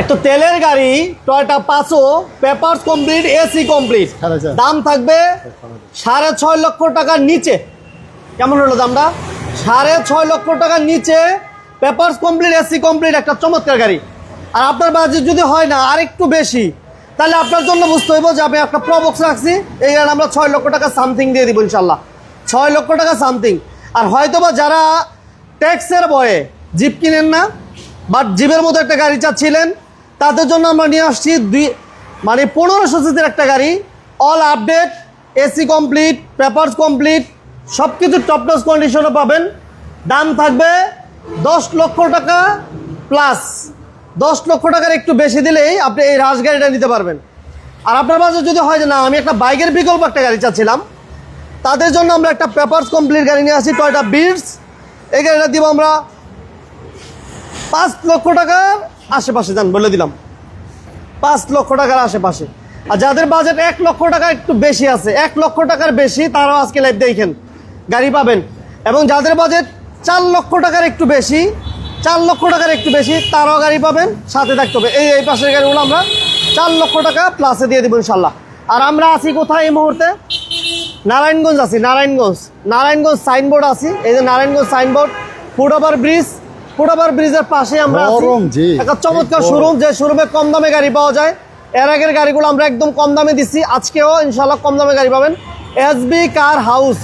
একটা তেলের গাড়ি টয়টা পাঁচো পেপারস কমপ্লিট এসি কমপ্লিট দাম থাকবে সাড়ে ছয় লক্ষ টাকার নিচে। কেমন হলো দামটা? সাড়ে ছয় লক্ষ টাকার নিচে পেপারস কমপ্লিট এসি কমপ্লিট একটা চমৎকার গাড়ি। আর আপনার বাজেট যদি হয় না আর একটু বেশি তাহলে আপনার জন্য বুঝতে হইব যে আমি একটা প্রবক্স রাখছি। এই গাড়ি আমরা ছয় লক্ষ টাকা সামথিং দিয়ে দিব ইনশাল্লাহ ছয় লক্ষ টাকা সামথিং আর হয়তোবা যারা ট্যাক্সের বয়ে জিপ কিনেন না বাট জিপের মতো একটা গাড়ি চাচ্ছিলেন তাদের জন্য আমরা নিয়ে আসছি দুই মানে পনেরোশো সিসির একটা গাড়ি। All update AC complete papers complete সব কিছু টপনস কন্ডিশনে পাবেন। দাম থাকবে দশ লক্ষ টাকা প্লাস দশ লক্ষ টাকার একটু বেশি দিলেই আপনি এই রাজ গাড়িটা নিতে পারবেন। আর আপনার মাঝে যদি হয় যে না, আমি একটা বাইকের বিকল্প একটা গাড়ি চাচ্ছিলাম, তাদের জন্য আমরা একটা পেপারস কমপ্লিট গাড়ি নিয়ে আসি টয়টা বিটস এই গাড়িটা দিব আমরা পাঁচ লক্ষ টাকার আশেপাশে যান, বলে দিলাম। পাঁচ লক্ষ টাকার আশেপাশে। আর যাদের বাজেট এক লক্ষ টাকা একটু বেশি আছে, এক লক্ষ টাকার বেশি, তারাও আজকে লাইভ দেখেন। গাড়ি পাবেন। এবং যাদের বাজেট চার লক্ষ টাকার একটু বেশি, চার লক্ষ টাকার একটু বেশি, তারাও গাড়ি পাবেন, সাথে থাকতে হবে। এই এই পাশের গাড়িগুলো আমরা চার লক্ষ টাকা প্লাসে দিয়ে দেবো ইনশাল্লাহ আর আমরা আছি কোথায় এই মুহূর্তে? নারায়ণগঞ্জ আছি, নারায়ণগঞ্জ। নারায়ণগঞ্জ সাইনবোর্ড আছি। এই যে Narayanganj signboard foot over bridge foot ব্রিজের পাশে আমরা আছি। একটা চমৎকার শোরুম যে শোরুমে কম দামে গাড়ি পাওয়া যায়। এর আগের গাড়িগুলো আমরা একদম কম দামে দিচ্ছি আজকেও ইনশাল্লাহ কম দামে গাড়ি পাবেন। SB car house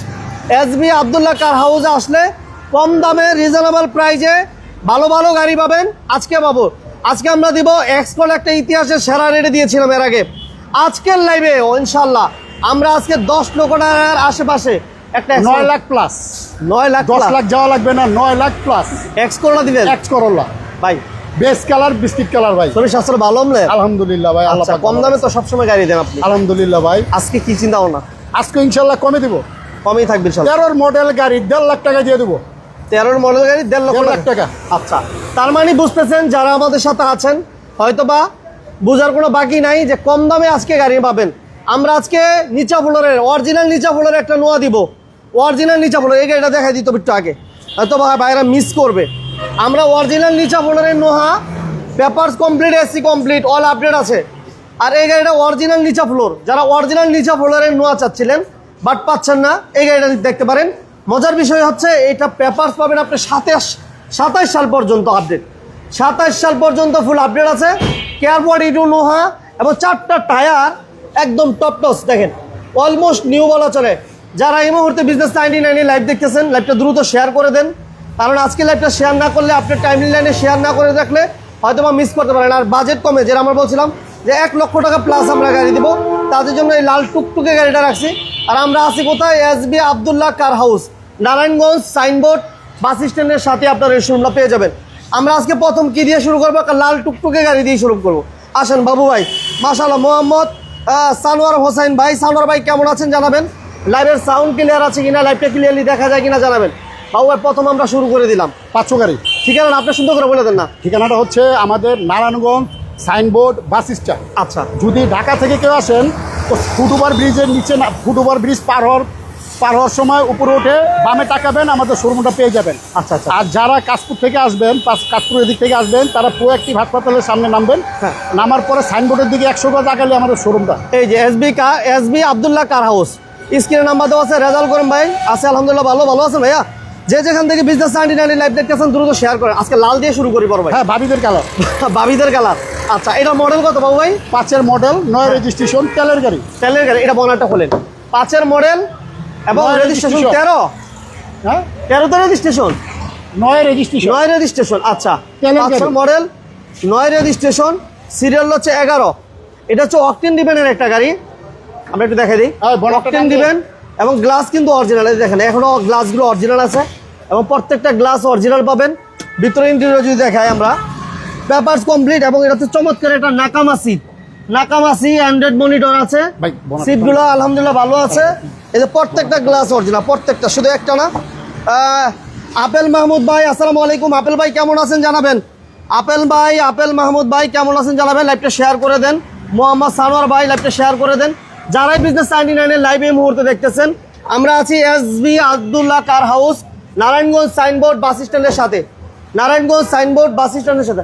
SB Abdullah car হাউসে আসলে কম দামে রিজনেবল প্রাইজে ভালো ভালো গাড়ি পাবেন। আজকে পাবো। আজকে আমরা দিব এক্সপোল একটা ইতিহাসের সেরা রেটে দিয়েছিলাম এর আগে। আজকের লাইভে ইনশাল্লাহ আমরা আজকে দশ লক্ষ টাকার আশেপাশে একটা নয় লাখ প্লাস নয় লাখ দশ লাখ যাওয়া লাগবে না নয় লাখ প্লাস এক্স করোনা দিবেন? এক্স করোলা ভাই। বেস কালার বিস্কিট কালার ভাই। শরীর স্বাস্থ্য ভালো আমলে আলহামদুলিল্লাহ ভাই আল্লাহ আচ্ছা কম দামে তো সবসময় গাড়ি দেন আপনি। আলহামদুলিল্লাহ ভাই। আজকে কি চিন্তা ভাবনা? আজকে ইনশাল্লাহ কমে দিব। কমই থাকবে তেরোর মডেল গাড়ি দেড় লাখ টাকা দিয়ে দেবো। তেরোর মডেল গাড়ি দেড় লক্ষ লাখ টাকা। আচ্ছা তার মানে বুঝতেছেন যারা আমাদের সাথে আছেন হয়তোবা বোঝার কোনো বাকি নাই যে কম দামে আজকে গাড়ি পাবেন। আমরা আজকে নিচা ফ্লোরের অরিজিনাল নিচা ফ্লোরের একটা নোয়া দিব। অরিজিনাল নিচা ফ্লোর এই গাড়িটা দেখাই দিত একটু আগে। হয়তো বা ভাইরা মিস করবে। আমরা অরিজিনাল নিচা ফ্লোরের Noah papers complete AC complete all update আছে। আর এই গাড়িটা অরিজিনাল নিচা ফ্লোর যারা অরিজিনাল নিচা ফ্লোরের নোয়া চাচ্ছিলেন বাট পাচ্ছেন না, এই গাড়িটা দেখতে পারেন। মজার বিষয় হচ্ছে, এটা পেপারস পাবেন আপনি সাতাশ সাতাশ সাল পর্যন্ত আপডেট সাতাশ সাল পর্যন্ত ফুল আপডেট আছে। কেয়ারপোর্ট ইটু নোহা, এবং চারটা টায়ার একদম টপ টস দেখেন। অলমোস্ট নিউ বলা চলে। যারা এই মুহূর্তে বিজনেস নাইনটি নাইনে লাইভ দেখতেছেন লাইভটা দ্রুত শেয়ার করে দেন। কারণ আজকে লাইভটা শেয়ার না করলে আপনার টাইম লাইনে শেয়ার না করে রাখলে হয়তো বা মিস করতে পারেন। আর বাজেট কমে, যেটা আমরা বলছিলাম যে এক লক্ষ টাকা প্লাস আমরা গাড়ি দিব। তাদের জন্য এই লাল টুকটুকে গাড়িটা রাখছি। আর আমরা আছি কোথায়? S B Abdullah car house Narayanganj signboard bus স্ট্যান্ডের সাথে আপনার এই শোরুমটা পেয়ে যাবেন। আমরা আজকে প্রথম কি দিয়ে শুরু করব? লাল টুকটুকে গাড়ি দিয়ে শুরু করব। আসেন বাবু ভাই মাশাল্লাহ মোহাম্মদ সানোয়ার হোসেন ভাই। সানোয়ার ভাই, কেমন আছেন জানাবেন? লাইভের সাউন্ড ক্লিয়ার আছে কিনা লাইভটা ক্লিয়ারলি দেখা যায় কিনা জানাবেন। বাবু ভাই প্রথম আমরা শুরু করে দিলাম পাঁচশো গাড়ি। ঠিকানা আপনি সুন্দর করে বলে দেন না। ঠিকানাটা হচ্ছে আমাদের নারায়ণগঞ্জ সাইনবোর্ড বাস স্ট্যান্ড। আচ্ছা। যদি ঢাকা থেকে কেউ আসেন তো ফুটওভার ব্রিজের নিচে না ফুটওভার ব্রিজ পার হওয়ার পার হওয়ার সময় উপরে উঠে বামে টাকাবেন আমাদের শোরুমটা পেয়ে যাবেন। আচ্ছা আচ্ছা। আর যারা কাশপুর থেকে আসবেন কাশপুরের দিক থেকে আসবেন তারা প্রোঅ্যাক্টিভ হাসপাতালের সামনে নামবেন। হ্যাঁ। নামার পরে সাইনবোর্ডের দিকে একশো গজ আগালে আমাদের শোরুমটা এই যে SB car SB Abdullah car house স্ক্রিনে নাম্বার দেওয়া আছে রেজাল্ট করেন ভাই। আছে আলহামদুলিল্লাহ ভালো ভালো আছেন ভাইয়া? যে যেখান থেকে বিজনেস নাইনটি নাইন লাইভ দেখতেছেন দ্রুত শেয়ার করেন। আজকে লাল দিয়ে শুরু করি বড় ভাই। হ্যাঁ ভাবিদের কালার বাবিদের কালার আচ্ছা এটা মডেল কত বাবু ভাই? পাঁচের মডেল নয় রেজিস্ট্রেশন তেলের গাড়ি। তেলের গাড়ি এটা বনারটা খোলেন। পাঁচের মডেল এবং রেজিস্ট্রেশন তেরো। হ্যাঁ? তেরোতে রেজিস্ট্রেশন নয় রেজিস্ট্রেশন নয় রেজিস্ট্রেশন আচ্ছা। পাঁচের মডেল নয় রেজিস্ট্রেশন সিরিয়াল হচ্ছে এগারো। এটা হচ্ছে অকটেন ডিপেন্ডের একটা গাড়ি। আমরা একটু দেখে দিই। হ্যাঁ, অকটেন দিবেন এবং গ্লাস কিন্তু অরিজিনাল দেখেন এখনও গ্লাসগুলো অরিজিনাল আছে এবং প্রত্যেকটা গ্লাস অরিজিনাল পাবেন। ভিতরে ইন্টেরিয়র যদি দেখাই আমরা। পেপারস কমপ্লিট এবং এটা হচ্ছে চমৎকার একটা নাকামা সিট নাকামা সি অ্যান্ড্রয়েড মনিটর আছে। সিটগুলো আলহামদুলিল্লাহ ভালো আছে। এই যে প্রত্যেকটা গ্লাস অরিজিনাল প্রত্যেকটা শুধু একটা না। আপেল মাহমুদ ভাই আসসালামু আলাইকুম। আপেল ভাই কেমন আছেন জানাবেন? আপেল ভাই আপেল মাহমুদ ভাই কেমন আছেন জানাবেন? লাইভটা শেয়ার করে দেন। মোহাম্মদ সানোয়ার ভাই লাইভটা শেয়ার করে দেন। যারাই বিজনেস নাইনটি নাইনের লাইভ এই মুহূর্তে দেখতেছেন আমরা আছি S B Abdullah car house Narayanganj signboard bus স্ট্যান্ডের সাথে। নারায়ণগঞ্জ সাইনবোর্ড বাস স্ট্যান্ডের সাথে।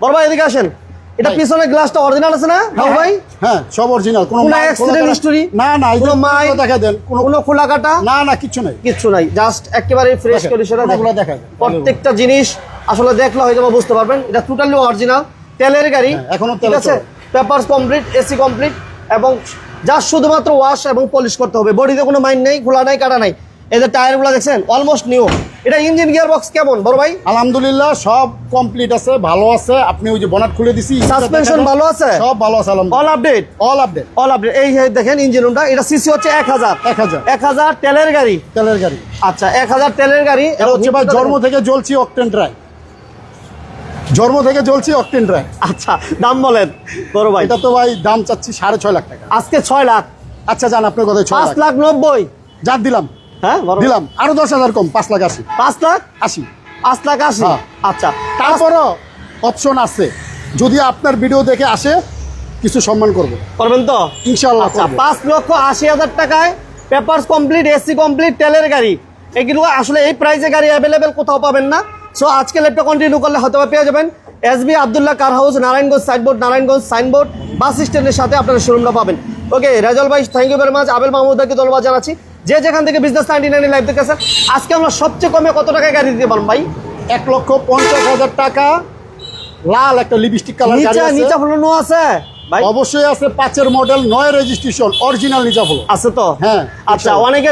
বড় ভাই এদিকে আসেন। এটা. পিছনের গ্লাসটা অরিজিনাল আছে না? বাবু ভাই? হ্যাঁ সব অরিজিনাল কোনো খোলা কাটা- না না কোনো মাই? দেখা দেন। কোনো খোলা কাটা? না না কিচ্ছু নাই। কিচ্ছু নাই। জাস্ট একেবারে ফ্রেশ কন্ডিশনে কোনোগুলো দেখা প্রত্যেকটা জিনিস আসলে দেখলে হয়তো বুঝতে পারবেন। এটা টোটালি অরিজিনাল তেলের গাড়ি হ্যাঁ, এখনও তেলে আছে? পেপারস কমপ্লিট এসি কমপ্লিট এবং জাস্ট শুধুমাত্র ওয়াশ এবং পলিশ করতে হবে। বডিতে কোনো মাইন্ড নেই খোলা নাই কাটা নাই। এদের টায়ারগুলো দেখছেন অলমোস্ট নিউ এটা ইঞ্জিন গিয়ার বক্স কেমন? বড় ভাই? আলহামদুলিল্লাহ সব কমপ্লিট আছে ভালো আছে। আপনি ওই যে বনাট খুলে দিছি Suspension ভালো আছে? সব ভালো আছে all update all update all update এই যে দেখেন ইঞ্জিন রুমটা এটা সিসি হচ্ছে এক হাজার। 1000 এক হাজার তেলের গাড়ি। তেলের গাড়ি। আচ্ছা এক হাজার তেলের গাড়ি এটা হচ্ছে ভাই জন্ম থেকে জ্বলছি অক্টেন ড্রাই জন্ম থেকে চলছি অকটেন ড্রাই। আচ্ছা দাম বলেন। বড় ভাই। এটা তো ভাই দাম চাচ্ছি সাড়ে ছয় লাখ টাকা। আজকে ছয় লাখ। আচ্ছা জান আপনার কথা পাঁচ লাখ। নব্বই। যান দিলাম। হ্যাঁ দিলাম। আরও দশ হাজার কম পাঁচ লাখ আশি। পাঁচ লাখ? আশি। পাঁচ লাখ আশি? হ্যাঁ। আচ্ছা। তারপরও অপশন আছে। যদি আপনার ভিডিও দেখে আসে কিছু সম্মান করব। করবেন তো? ইনশাল্লাহ আচ্ছা। পাঁচ লক্ষ আশি হাজার টাকায় পেপারস কমপ্লিট এসি কমপ্লিট তেলের গাড়ি। এগুলো আসলে এই প্রাইসে গাড়ি অ্যাভেলেবেল কোথাও পাবেন না। সো আজকে ল্যাপটপ কন্টিনিউ করলে হয়তো পেয়ে যাবেন S B Abdullah car house Narayanganj signboard Narayanganj signboard bus স্ট্যান্ডের সাথে আপনারা শোরুমটা পাবেন। ওকে রেজল ভাই থ্যাংক ইউ ভেরি মাচ আবেল মাহমুদাকে ধন্যবাদ জানাচ্ছি। যে যেখান থেকে বিজনেস নাইনটি নাইন লাইভ দেখেছেন আজকে আমরা সবচেয়ে কমে কত টাকায় গাড়ি দিতে পারব ভাই? এক লক্ষ পঞ্চাশ হাজার টাকা। লাল একটা লিপস্টিক কালার নিচা নিচা ফলনো আছে। ভাই? অবশ্যই আছে পাঁচের মডেল নয় রেজিস্ট্রেশন অরিজিনাল নিচা ফলো আছে তো? হ্যাঁ, আচ্ছা অনেকে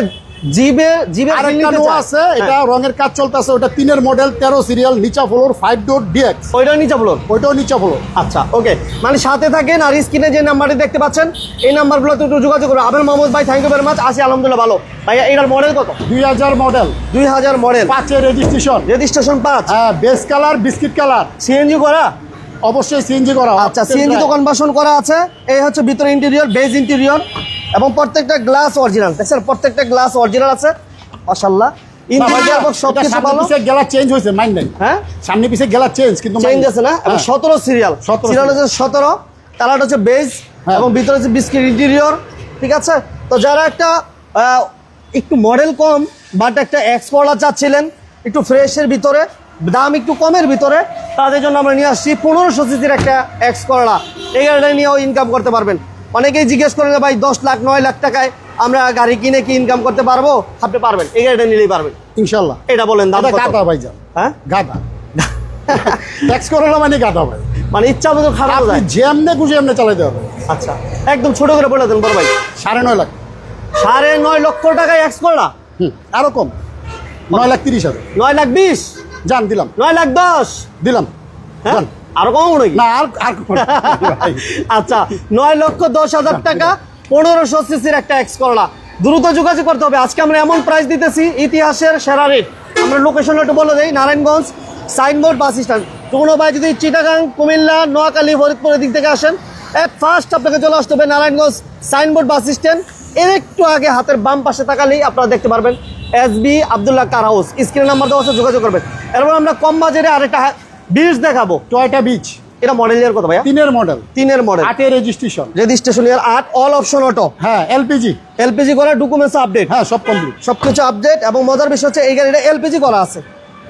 জিবে জিবে আরেকটা নো আছে এটা রঙের কাজ চলতেছে ওটা তিনের মডেল তেরো সিরিয়াল নিচা ফ্লোর ফাইভ ডোর ডিএক্স ওইটা নিচে বলুন ওইটাও নিচা ফ্লোর আচ্ছা ওকে মানে সাথে থাকেন আর স্ক্রিনে যে নাম্বারটি দেখতে পাচ্ছেন এই নাম্বারগুলোতে একটু যোগাযোগ করুন। আবেল মাহমুদ ভাই থ্যাংক ইউ ভেরি মাচ আসি আলহামদুলিল্লাহ ভালো। ভাইয়া এটার মডেল কত? দুই হাজার মডেল দুই হাজার মডেল পাঁচের রেজিস্ট্রেশন রেজিস্ট্রেশন পাঁচ? হ্যাঁ base colour biscuit colour CNG করা? অবশ্যই সিএনজি করা। আচ্ছা সিএনজি তো কনভার্সন করা আছে। এই হচ্ছে ভিতরে ইন্টেরিয়র বেজ ইন্টেরিয়র এবং প্রত্যেকটা গ্লাস অরিজিনাল। দেখছেন? প্রত্যেকটা গ্লাস অরিজিনাল আছে। মাশাআল্লাহ। হ্যাঁ? সামনে পিছে গেলা চেঞ্জ কিন্তু চেঞ্জ আছে না? এবং হ্যাঁ। সতেরো সিরিয়াল 17 সিরিয়াল হচ্ছে সতেরো। কালারটা হচ্ছে বেজ হ্যাঁ। এবং ভিতরে হচ্ছে বিস্কিট ইন্টেরিয়র ঠিক আছে? তো যারা একটা একটু মডেল কম বাট একটা এক্সপোর্টার চাচ্ছিলেন একটু ফ্রেশের ভিতরে দাম একটু কমের ভিতরে তাদের জন্য আমরা নিয়ে আসছি। পনেরোশো সিসির একটা এক্স করলা এই গাড়িটা নিয়েও ইনকাম করতে পারবেন। অনেকেই জিজ্ঞেস করেন ভাই দশ লাখ নয় লাখ টাকায় আমরা গাড়ি কিনে কি ইনকাম করতে পারব? আপনি পারবেন। এই গাড়িটা নিলেই পারবেন। ইনশাল্লাহ এটা বলেন কত? গাদা ভাই যান হ্যাঁ? গাদা। ট্যাক্স করল মানে গাদা ভাই। মানে ইচ্ছা মতো খারাপ আপনি যায়। যেমনে খুশি এমনি চালাইতে হবে। আচ্ছা একদম ছোট করে বলে দেন বড় ভাই। সাড়ে নয় লাখ। সাড়ে নয় লক্ষ টাকায় এক্স করলা? হুম আরও কম। নয় লাখ তিরিশ হাজার। নয় লাখ বিশ? যান দিলাম। নয় লাখ দশ? দিলাম। হ্যাঁ। আরও কম নাকি? না আর আর আচ্ছা নয় লক্ষ দশ হাজার টাকা পনেরোশো সিসির একটা এক্স করলা দ্রুত যোগাযোগ করতে হবে। আজকে আমরা এমন প্রাইস দিতেছি ইতিহাসের সেরা রেট আমরা লোকেশন একটু বলে দিই নারায়ণগঞ্জ সাইনবোর্ড বাস স্ট্যান্ড কোনো ভাই যদি চিটাগাং কুমিল্লা নোয়াখালী ফরিদপুরের দিক থেকে আসেন এক ফার্স্ট আপনাকে চলে আসতে হবে নারায়ণগঞ্জ সাইনবোর্ড বাস স্ট্যান্ড এর একটু আগে হাতের বাম পাশে তাকালেই আপনারা দেখতে পারবেন। S B Abdullah car house screen number দেওয়া যোগাযোগ করবেন। এরপর আমরা কম বাজারে আরেকটা বিচ দেখাবো। টয়টা বিচ এটা মডেল ইয়ার কত ভাইয়া? তিনের মডেল তিনের মডেল আটের রেজিস্ট্রেশন রেজিস্ট্রেশন ইয়ার আট অল অপশন অটো হ্যাঁ এলপিজি এলপিজি করা ডকুমেন্টস আপডেট হ্যাঁ সব কমপ্লিট সবকিছু আপডেট এবং মজার বিষয় হচ্ছে এই গাড়িটা এলপিজি করা আছে।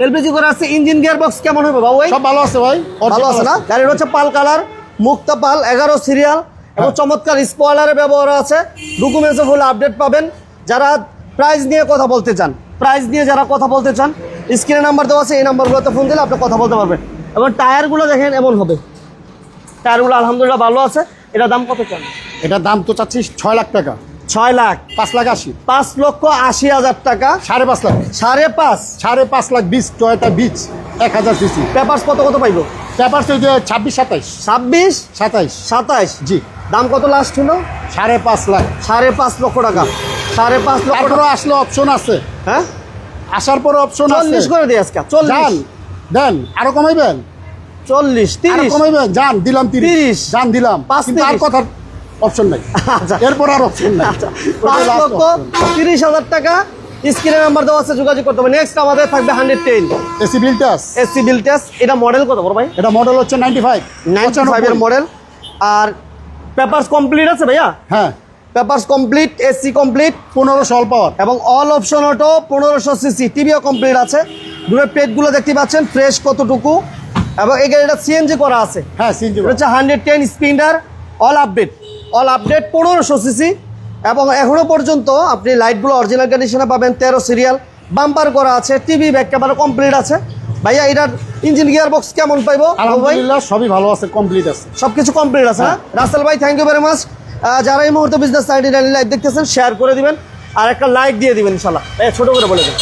এলপিজি করা আছে ইঞ্জিন গিয়ার বক্স কেমন হবে বাবু সব ভালো আছে ভাই। ভালো আছে না? গাড়ির হচ্ছে পাল কালার মুক্তা পাল এগারো সিরিয়াল এবং হ্যাঁ। চমৎকার স্পয়লারের ব্যবহার আছে। ডকুমেন্টসে ফুল আপডেট পাবেন। যারা প্রাইস নিয়ে কথা বলতে চান প্রাইস নিয়ে যারা কথা বলতে চান স্ক্রিনে নাম্বার দেওয়া আছে এই নাম্বারগুলোতে ফোন দিলে আপনি কথা বলতে পারবেন। এবং টায়ারগুলো দেখেন এমন হবে। টায়ারগুলো আলহামদুলিল্লাহ ভালো আছে। এটা দাম কত চান? এটার দাম তো চাচ্ছি ছয় লাখ টাকা। ছয় লাখ। পাঁচ লাখ আশি। পাঁচ লক্ষ আশি হাজার টাকা। সাড়ে পাঁচ লাখ। সাড়ে পাঁচ। সাড়ে পাঁচ লাখ বিচ টয়টা বিচ এক হাজার সিসি। পেপার্স কত কত পাইব? পেপার যে ছাব্বিশ সাতাইশ। ছাব্বিশ? সাতাইশ। সাতাইশ? জি। দাম কত লাস্ট হলো? সাড়ে পাঁচ লাখ। সাড়ে পাঁচ লক্ষ টাকা। সাড়ে পাঁচ লক্ষ টাকা আসলে অপশন আছে। হ্যাঁ? আসার পর অপশন চল্লিশ করে দিই আজকে চল্লিশ। দেন আরও কমাইবেন? চল্লিশ তিরিশ। কমাইবেন? যান দিলাম তিরিশ। যান দিলাম। পাঁচ আর। কথার অপশন নাই। আচ্ছা। এরপর আর অপশন নাই। আচ্ছা। পাঁচ লক্ষ তিরিশ হাজার টাকা। স্ক্রিনের নাম্বার দেওয়া আছে যোগাযোগ করতে হবে। নেক্সট আমাদের থাকবে হান্ড্রেড টেন এসি বিলটাস এসি বিল টেস্ট এটা মডেল কত বড় ভাই? এটা মডেল হচ্ছে নাইনটি ফাইভ নাইনটি ফাইভের মডেল আর পেপার্স কমপ্লিট আছে ভাইয়া? হ্যাঁ। পেপার্স কমপ্লিট এসি কমপ্লিট পনেরো সল পাওয়ার। এবং অল অপশন অটো পনেরোশো সিসি টিভিও কমপ্লিট আছে। দূরের পেটগুলো দেখতে পাচ্ছেন ফ্রেশ কতটুকু। এবং এই গাড়িটা সিএনজি করা আছে। হ্যাঁ সিএনজি হচ্ছে হান্ড্রেড টেন স্পিন্ডার অল আপডেট অল আপডেট পনেরোশো সিসি এবং এখনও পর্যন্ত আপনি লাইটগুলো অরিজিনাল কন্ডিশনে পাবেন তেরো সিরিয়াল বাম্পার করা আছে টিভি ব্যাক ক্যামেরা কমপ্লিট আছে। ভাইয়া এটার ইঞ্জিন গিয়ার বক্স কেমন পাইবো? আলহামদুলিল্লাহ সবই ভালো আছে কমপ্লিট আছে। সবকিছু কমপ্লিট আছে হ্যাঁ? রাসেল ভাই থ্যাংক ইউ ভেরি মাচ যারা এই মুহূর্তে বিজনেস সাইডে লাইভ দেখতেছেন শেয়ার করে দিবেন আর একটা লাইক দিয়ে দিবেন ইনশাল্লাহ ছোট করে বলে দেবেন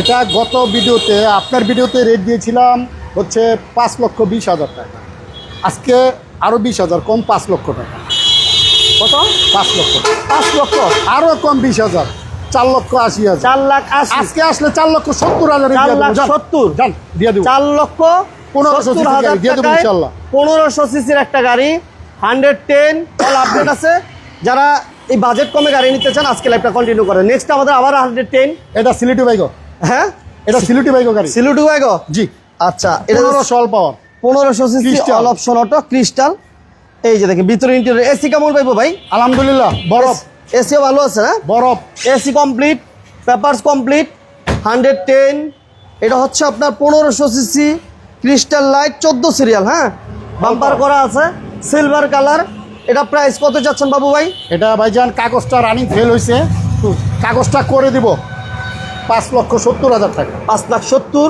এটা গত ভিডিওতে আপনার ভিডিওতে রেট দিয়েছিলাম হচ্ছে পাঁচ লক্ষ বিশ হাজার টাকা। আজকে আরও বিশ হাজার কম পাঁচ লক্ষ টাকা। কত? পাঁচ লক্ষ। পাঁচ লক্ষ আরও কম বিশ হাজার। চার লক্ষ আশি হাজার। চার লাখ আজকে আসলে চার লক্ষ সত্তর হাজার সত্তর। দিয়ে দেবো। চার লক্ষ 1500 সত্তর হাজার দিয়ে দেবো ইনশাল্লাহ। পনেরোশো সিসির একটা গাড়ি। হান্ড্রেড টেন অল আপডেট আছে। যারা এই বাজেট কমে গাড়ি নিতে চান আজকে লাইফটা কন্টিনিউ করে নেক্সট আমাদের আবার হান্ড্রেড টেন। এটা সিলিটি বাইকো হ্যাঁ? এটা সিলিটি বাইকো গাড়ি। সিলুটু গো জি। আচ্ছা এটা সল পাওয়ার পনেরোশো CC. All option auto crystal এই যে দেখেন ভিতরে ইন্টেরিয়র এসি কেমন পাইবো ভাই? আলহামদুলিল্লাহ বরফ। এসিও ভালো আছে না? বরফ। AC complete papers complete hundred ten. এটা হচ্ছে আপনার পনেরোশো সিসি ক্রিস্টাল লাইট চোদ্দ সিরিয়াল হ্যাঁ? বাম্পার করা আছে। সিলভার কালার এটা প্রাইস কত যাচ্ছেন বাবু ভাই? এটা ভাইজান কাগজটা রানিং ফেল হয়েছে। কাগজটা করে দিব। পাঁচ লক্ষ সত্তর হাজার টাকা। পাঁচ লাখ সত্তর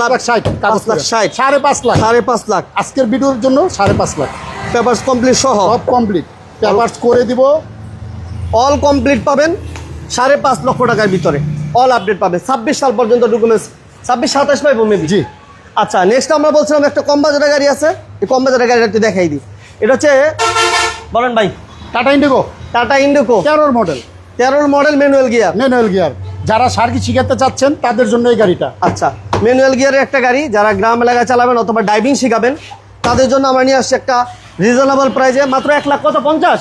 লাখ ষাট পাঁচ লাখ ষাট। সাড়ে পাঁচ লাখ। সাড়ে পাঁচ লাখ। আজকের ভিডিওর জন্য সাড়ে পাঁচ লাখ। পেপারস কমপ্লিট সহ। সব কমপ্লিট পেপার্স করে দিব। অল কমপ্লিট পাবেন সাড়ে পাঁচ লক্ষ টাকার ভিতরে। অল আপডেট পাবেন। ছাব্বিশ সাল পর্যন্ত ডকুমেন্টস ছাব্বিশ সাতাশ পাইবো মেবি জি। আচ্ছা নেক্সট আমরা বলছিলাম একটা কম বাজারের গাড়ি আছে। এই কম বাজারের গাড়িটা একটু দেখাই দিই। এটা হচ্ছে বলেন ভাই। টাটা ইন্ডিগো। টাটা ইন্ডিকো তেরোর মডেল তেরোর model manual gear manual gear যারা সার্কি শিখাতে চাচ্ছেন তাদের জন্য এই গাড়িটা। আচ্ছা ম্যানুয়াল গিয়ারের একটা গাড়ি যারা গ্রাম এলাকায় চালাবেন অথবা ড্রাইভিং শিখাবেন তাদের জন্য আমরা নিয়ে আসছি একটা রিজনেবল প্রাইসে মাত্র এক লাখ কত পঞ্চাশ?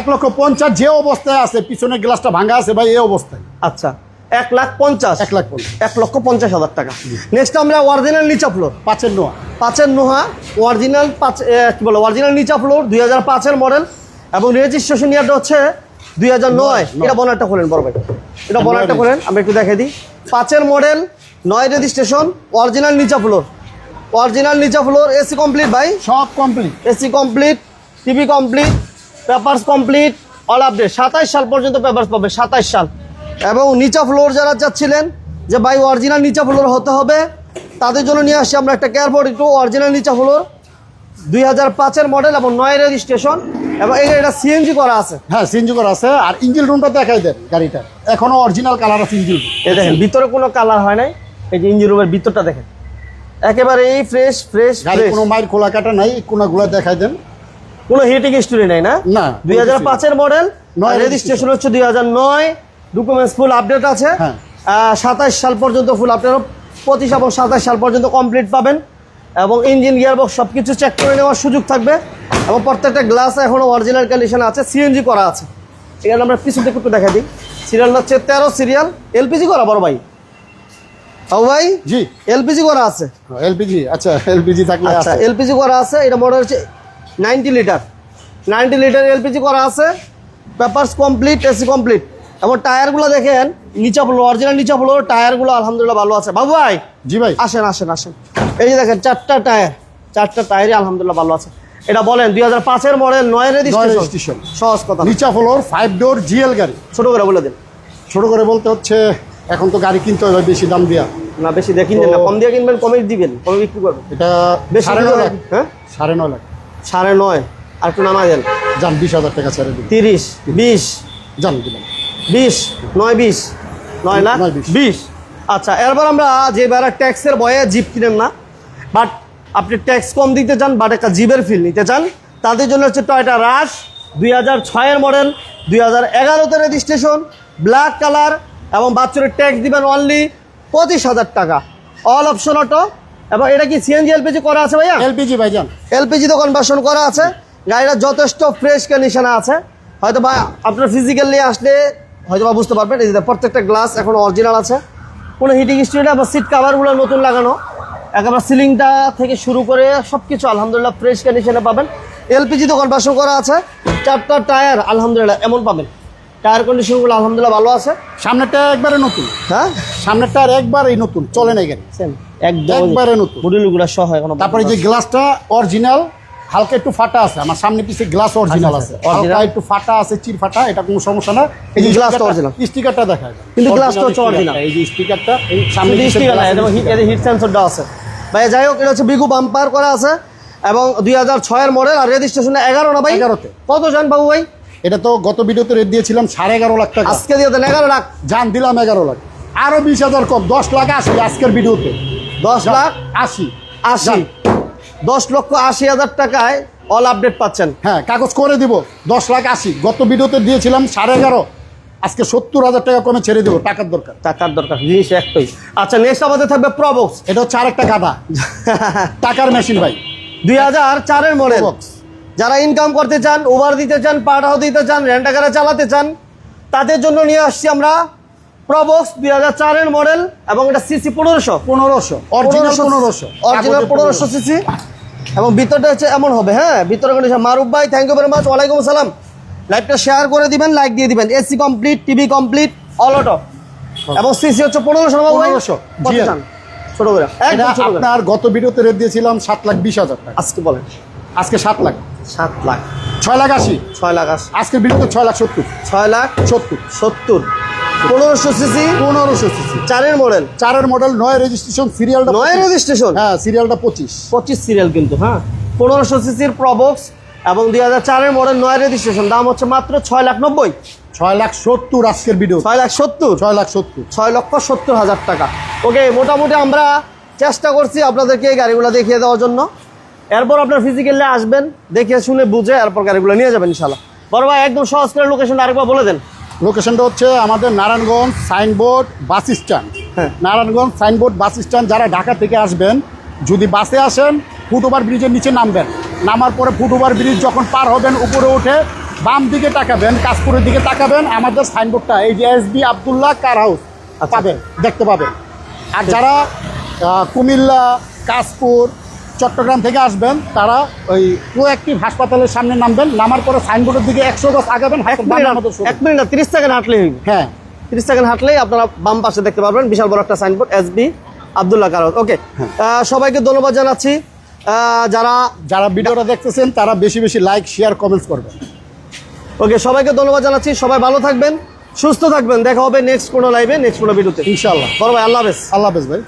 এক লক্ষ পঞ্চাশ যে অবস্থায় আছে পিছনের গ্লাসটা ভাঙা আছে ভাই এই অবস্থায়। আচ্ছা। এক লাখ পঞ্চাশ। এক লাখ এক লক্ষ পঞ্চাশ হাজার টাকা। নেক্সট আমরা অরিজিনাল নিচা ফ্লোর পাঁচের নোয়া। পাঁচের নোহা অরিজিনাল পাঁচ কি বলো অরিজিনাল নিচা ফ্লোর দুই হাজার পাঁচের মডেল এবং রেজিস্ট্রেশন ইয়ারটা হচ্ছে দুই হাজার নয়। এটা বনারটা খোলেন বড় ভাই। এটা বনারটা খোলেন আমি একটু দেখাই দিই। পাঁচের মডেল নয় রেজিস্ট্রেশন অরিজিনাল নিচা ফ্লোর অরিজিনাল নিচা ফ্লোর এসি কমপ্লিট ভাই। সব complete AC complete TV complete papers complete all update সাতাইশ সাল পর্যন্ত পেপারস পাবে সাতাইশ সাল। এবং নিচা ফ্লোর যারা চাচ্ছিলেন যে ভাই অরিজিনাল নিচা ফ্লোর হতে হবে তাদের জন্য নিয়ে আসছি আমরা একটা কেয়ার ফোর্টি টু অরিজিনাল নিচা ফ্লোর। দুই হাজার পাঁচের মডেল এবং নয় রেজিস্ট্রেশন এবং এই এটা সিএনজি করা আছে। হ্যাঁ সিএনজি করা আছে। আর ইঞ্জিন রুমটা দেখাই দেন গাড়িটা এখনও অরিজিনাল কালার আছে ইঞ্জিন এ দেখেন ভিতরে কোনো কালার হয় নাই। এই যে ইঞ্জিন রুমের ভিতরটা দেখেন। একেবারে এই ফ্রেশ ফ্রেশ গাড়ি কোনো মাইর খোলা কাটা নাই কোনাগুলো দেখাই দেন। কোনো হিটিং স্টোরি নাই না? না, দুই হাজার পাঁচের মডেল নয় রেজিস্ট্রেশন হচ্ছে দুই হাজার নয়। ডকুমেন্টস ফুল আপডেট আছে। হ্যাঁ। সাতাশ সাল পর্যন্ত ফুল আপডেট পঁচিশ এবং সাতাশ সাল পর্যন্ত কমপ্লিট পাবেন এবং ইঞ্জিন গিয়ারবক্স সব কিছু চেক করে নেওয়ার সুযোগ থাকবে এবং প্রত্যেকটা গ্লাস এখনও অরিজিনাল কন্ডিশন আছে সিএনজি করা আছে। এখানে আমরা পিছন থেকে একটু দেখা দিই। সিরিয়াল হচ্ছে তেরো সিরিয়াল এলপিজি করা বড় ভাই। ও ভাই জি। এলপিজি করা আছে। এলপিজি আচ্ছা এলপিজি থাকলে আচ্ছা এলপিজি করা আছে এটা মডেল হচ্ছে ninety litre ninety litre LPG করা আছে পেপারস কমপ্লিট এসি কমপ্লিট এবং টায়ারগুলো দেখেন নিচা ফ্লোর অরিজিনাল নিচা ফ্লোর টায়ারগুলো আলহামদুলিল্লাহ ভালো আছে। বাবু ভাই? জি ভাই। আসেন আসেন আসেন। এই যে দেখেন চারটা টায়ার চারটা টায়ারই আলহামদুলিল্লাহ ভালো আছে। এটা বলেন দুই হাজার পাঁচের মডেল নয় রেজিস্ট্রেশন সহজ কথা। নিচা ফ্লোর ফাইভ ডোর জিএল গাড়ি। ছোট করে বলে দিন। ছোট করে বলতে হচ্ছে এখন তো গাড়ি কিনতে হবে বেশি দাম দিয়া। না বেশি দেখিন না কম দিয়ে কিনবেন কমে দিবেন কমে বিক্রি করবেন। এটা বেশি সাড়ে নয় লাখ। হ্যাঁ? সাড়ে নয় লাখ। সাড়ে নয়। আর একটু নামাই দেন। যান বিশ হাজার টাকা ছেড়ে দিন। তিরিশ। বিশ। যান দিলাম। বিশ নয় বিশ নয় না? বিশ। আচ্ছা এরপর আমরা যে বেড়া ট্যাক্সের বয়ে জিপ কিনেন না বাট আপনি ট্যাক্স কম দিতে চান বাট একটা জিপের ফিল নিতে চান তাদের জন্য হচ্ছে টয়টা রাশ দুই হাজার ছয়ের মডেল দুই হাজার এগারোতে রেজিস্ট্রেশন ব্ল্যাক কালার এবং বাচ্চাদের ট্যাক্স দিবেন অনলি পঁচিশ হাজার টাকা। অল অপশন অটো এবং এটা কি সিএনজি এলপিজি করা আছে ভাইয়া? এলপিজি ভাই যান এলপিজি তো কনভার্সন করা আছে গাড়িটা যথেষ্ট ফ্রেশ কন্ডিশনে আছে। হয়তো বা আপনার ফিজিক্যালি আসলে হয়তো বা বুঝতে পারবেন এই যে প্রত্যেকটা গ্লাস এখন অরিজিনাল আছে। কোনো হিটিং স্টুডিও বা সিট কাভারগুলো নতুন লাগানো। একেবারে সিলিংটা থেকে শুরু করে সব কিছু আলহামদুলিল্লাহ ফ্রেশ কন্ডিশনে পাবেন। এলপিজি তো কনভার্সন করা আছে চারটা টায়ার আলহামদুলিল্লাহ এমন পাবেন। টায়ার কন্ডিশনগুলো আলহামদুলিল্লাহ ভালো আছে। সামনেরটা একবারে নতুন। হ্যাঁ? সামনেরটা আর একবারেই নতুন চলে নাই গাড়ি একদম একবারে নতুন। মডিউলগুলো সহ এখনও তারপরে যে গ্লাসটা অরিজিনাল হালকা একটু ফাটা আছে আমার সামনে পিছে গ্লাস অরিজিনাল আছে। আচ্ছা, হালকা একটু ফাটা আছে চির ফাটা এটা কোনো সমস্যা না। এই যে গ্লাসটা স্টিকারটা- স্টিকারটা দেখা যায় কিন্তু গ্লাসটা Original হচ্ছে original। এই যে স্টিকারটা এই সামনে স্টিকার না এবং হিট এর হিট সেন্সরটা আছে। ভাই যাই হোক এটা হচ্ছে বিগু বাম্পার করা আছে এবং দুই হাজার ছয়ের মডেল আর রেজিস্ট্রেশন এগারো না ভাই? 11 কত জান বাবু ভাই? এটা তো গত ভিডিওতে রেট দিয়েছিলাম সাড়ে এগারো লাখ টাকা। আজকে দিয়ে দেন এগারো লাখ। জান দিলাম এগারো লাখ। আরও বিশ হাজার কম দশ লাখ আশি আজকের ভিডিওতে দশ লাখ আশি। আশি। দশ লক্ষ আশি হাজার টাকায় অল আপডেট পাচ্ছেন। হ্যাঁ কাগজ করে দিব। দশ লাখ আশি। গত ভিডিওতে দিয়েছিলাম সাড়ে এগারো। আজকে সত্তর হাজার টাকা কমে ছেড়ে দেবো টাকার দরকার। টাকার দরকার জিনিস একটাই। আচ্ছা নেক্সট আমাদের থাকবে প্রবক্স এটা হচ্ছে আরেকটা গাদা টাকার মেশিন ভাই। দুই হাজার চারের মডেল। যারা ইনকাম করতে চান ওভার দিতে চান পাঠাও দিতে চান রেন্টাকারে চালাতে চান তাদের জন্য নিয়ে আসছি আমরা প্রবক্স দুই হাজার চারের মডেল এবং এটা সিসি পনেরোশো। পনেরোশো। অরিজিনাল পনেরোশো। অরিজিনাল পনেরোশো সিসি এবং ভিতরটা হচ্ছে এমন হবে হ্যাঁ? ভিতরে কন্ডিশন মারুফ ভাই থ্যাংক ইউ ভেরি মাচ ওয়ালাইকুম আসসালাম। লাইভটা শেয়ার করে দিবেন লাইক দিয়ে দিবেন। AC complete TV complete all auto এবং সিসি হচ্ছে পনেরোশো বাবু ভাই? 1500 কত জি। চান? ছোট করে। ছোট করে। আপনার গত ভিডিওতে রেট দিয়েছিলাম সাত লাখ বিশ হাজার টাকা। আজকে বলেন। আজকে সাত লাখ। সাত লাখ। ছয় লাখ আশি। ছয় লাখ আশি। আজকের ভিডিওতে ছয় লাখ সত্তর। ছয় লাখ সত্তর। সত্তর। পনেরোশো সিসি? পনেরোশো সিসি। চারের মডেল? চারের মডেল নয় রেজিস্ট্রেশন সিরিয়ালটা নয় রেজিস্ট্রেশন হ্যাঁ সিরিয়ালটা পঁচিশ। পঁচিশ সিরিয়াল কিন্তু হ্যাঁ? পনেরোশো সিসির প্রবক্স এবং দুই হাজার চারের মডেল নয় রেজিস্ট্রেশন দাম হচ্ছে মাত্র ছয় লাখ নব্বই। ছয় লাখ সত্তর আজকের ভিডিও ছয় লাখ সত্তর? ছয় লাখ সত্তর। ছয় লক্ষ সত্তর হাজার টাকা। ওকে মোটামুটি আমরা চেষ্টা করছি আপনাদেরকে এই গাড়িগুলো দেখিয়ে দেওয়ার জন্য। এরপর আপনার ফিজিক্যালি আসবেন দেখে শুনে বুঝে এরপর গাড়িগুলো নিয়ে যাবেন ইনশাল্লাহ বড় ভাই একদম সহজ করে লোকেশন আরেকবার বলে দেন। লোকেশনটা হচ্ছে আমাদের নারায়ণগঞ্জ সাইনবোর্ড বাস স্ট্যান্ড হ্যাঁ। নারায়ণগঞ্জ সাইনবোর্ড বাস স্ট্যান্ড যারা ঢাকা থেকে আসবেন যদি বাসে আসেন ফুটওভার ব্রিজের নিচে নামবেন নামার পরে ফুটওভার ব্রিজ যখন পার হবেন উপরে উঠে বাম দিকে তাকাবেন কাশপুরের দিকে তাকাবেন আমাদের সাইনবোর্ডটা এই যে S B Abdullah car house আচ্ছা। পাবেন দেখতে পাবেন আর যারা কুমিল্লা কাশপুর চট্টগ্রাম থেকে আসবেন তারা ওই প্রোঅ্যাক্টিভ হাসপাতালের সামনে নামবেন নামার পরে সাইনবোর্ডের দিকে একশো গজ আগাবেন এক মিনিট না তিরিশ সেকেন্ড হাঁটলেই হইবে। হ্যাঁ। তিরিশ সেকেন্ড হাঁটলেই আপনারা বাম পাশে দেখতে পারবেন বিশাল বড় একটা সাইনবোর্ড এস বি আবদুল্লাহ কারত ওকে সবাইকে ধন্যবাদ জানাচ্ছি। যারা যারা ভিডিওটা দেখতেছেন তারা বেশি বেশি লাইক শেয়ার কমেন্টস করবেন। ওকে সবাইকে ধন্যবাদ জানাচ্ছি সবাই ভালো থাকবেন সুস্থ থাকবেন দেখা হবে নেক্সট কোনো লাইভে নেক্সট কোনো ভিডিওতে ইনশাআল্লাহ। বড় ভাই আল্লাহ হাফেজ। আল্লাহ হাফেজ ভাই।